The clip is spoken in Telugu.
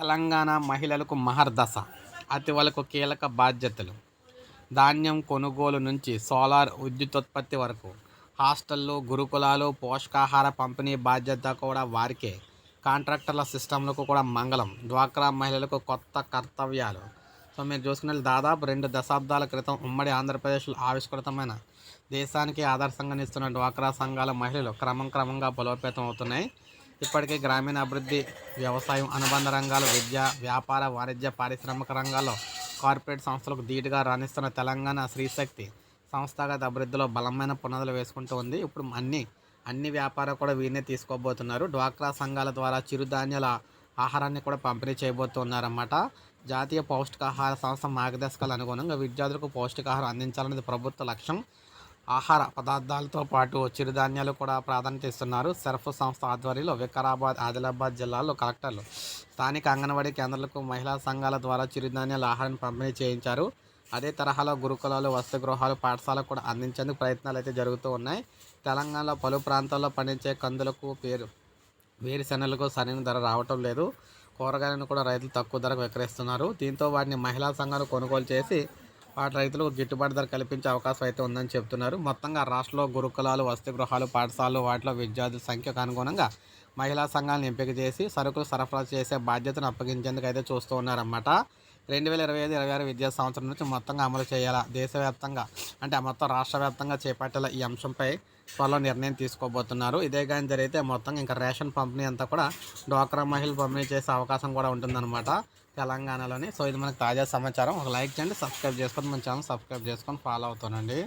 తెలంగాణ మహిళలకు మహర్దశ అతి వరకు కీలక బాధ్యతలు. ధాన్యం కొనుగోలు నుంచి సోలార్ విద్యుతుత్పత్తి వరకు హాస్టళ్ళు గురుకులాలు పోషకాహార పంపిణీ బాధ్యత కూడా వారికే. కాంట్రాక్టర్ల సిస్టంలకు కూడా మంగళం. డ్వాక్రా మహిళలకు కొత్త కర్తవ్యాలు. సో మీరు చూసుకునే దాదాపు రెండు దశాబ్దాల క్రితం ఉమ్మడి ఆంధ్రప్రదేశ్లో ఆవిష్కృతమైన దేశానికి ఆదర్శంగా నిస్తున్న డ్వాక్రా సంఘాల మహిళలు క్రమం క్రమంగా బలోపేతం అవుతున్నాయి. ఇప్పటికే గ్రామీణ అభివృద్ధి వ్యవసాయం అనుబంధ రంగాలు విద్య వ్యాపార వాణిజ్య పారిశ్రామిక రంగాల్లో కార్పొరేట్ సంస్థలకు ధీటుగా రాణిస్తున్న తెలంగాణ శ్రీశక్తి సంస్థాగత అభివృద్ధిలో బలమైన పునాదులు వేసుకుంటూ ఉంది. ఇప్పుడు అన్ని అన్ని వ్యాపారాలు కూడా వీరినే తీసుకోబోతున్నారు. డ్వాక్రా సంఘాల ద్వారా చిరుధాన్యాల ఆహారాన్ని కూడా పంపిణీ చేయబోతున్నారన్నమాట. జాతీయ పౌష్టికాహార సంస్థ మార్గదర్శకాలు అనుగుణంగా విద్యార్థులకు పౌష్టికాహారం అందించాలనేది ప్రభుత్వ లక్ష్యం. ఆహార పదార్థాలతో పాటు చిరుధాన్యాలు కూడా ప్రాధాన్యత ఇస్తున్నారు. సర్ఫ్ సంస్థ ఆధ్వర్యంలో వికారాబాద్ ఆదిలాబాద్ జిల్లాలో కలెక్టర్లు స్థానిక అంగన్వాడీ కేంద్రాలకు మహిళా సంఘాల ద్వారా చిరుధాన్యాల ఆహారాన్ని పంపిణీ చేయించారు. అదే తరహాలో గురుకులాలు వసతి గృహాలు పాఠశాలకు కూడా అందించేందుకు ప్రయత్నాలు అయితే జరుగుతూ ఉన్నాయి. తెలంగాణలో పలు ప్రాంతాల్లో పండించే కందులకు పేరు వేరుశెనగలకు సరైన ధర రావటం లేదు. కూరగాయలను కూడా రైతులు తక్కువ ధరకు విక్రయిస్తున్నారు. దీంతో వాటిని మహిళా సంఘాలు కొనుగోలు చేసి వాటి రైతులకు గిట్టుబాటు ధర కల్పించే అవకాశం అయితే ఉందని చెప్తున్నారు. మొత్తంగా రాష్ట్రంలో గురుకులాలు వసతి గృహాలు పాఠశాలలు వాటిలో విద్యార్థుల సంఖ్యకు అనుగుణంగా మహిళా సంఘాలను ఎంపిక చేసి సరుకులు సరఫరా చేసే బాధ్యతను అప్పగించేందుకు అయితే చూస్తూ ఉన్నారన్నమాట. రెండు వేల ఇరవై ఐదు ఇరవై ఆరు విద్యా సంవత్సరం నుంచి మొత్తంగా అమలు చేయాలా? దేశవ్యాప్తంగా అంటే మొత్తం రాష్ట్ర వ్యాప్తంగా చేపట్టేలా ఈ అంశంపై త్వరలో నిర్ణయం తీసుకోబోతున్నారు. ఇదే కానీ జరిగితే మొత్తం ఇంకా రేషన్ పంపిణీ అంతా కూడా డ్వాక్రా మహిళలు పంపిణీ చేసే అవకాశం కూడా ఉంటుందన్నమాట తెలంగాణలోని. సో ఇది మనకు తాజా సమాచారం. ఒక లైక్ చేయండి సబ్స్క్రైబ్ చేసుకొని మన ఛానల్ సబ్స్క్రైబ్ చేసుకొని ఫాలో అవుతానండి.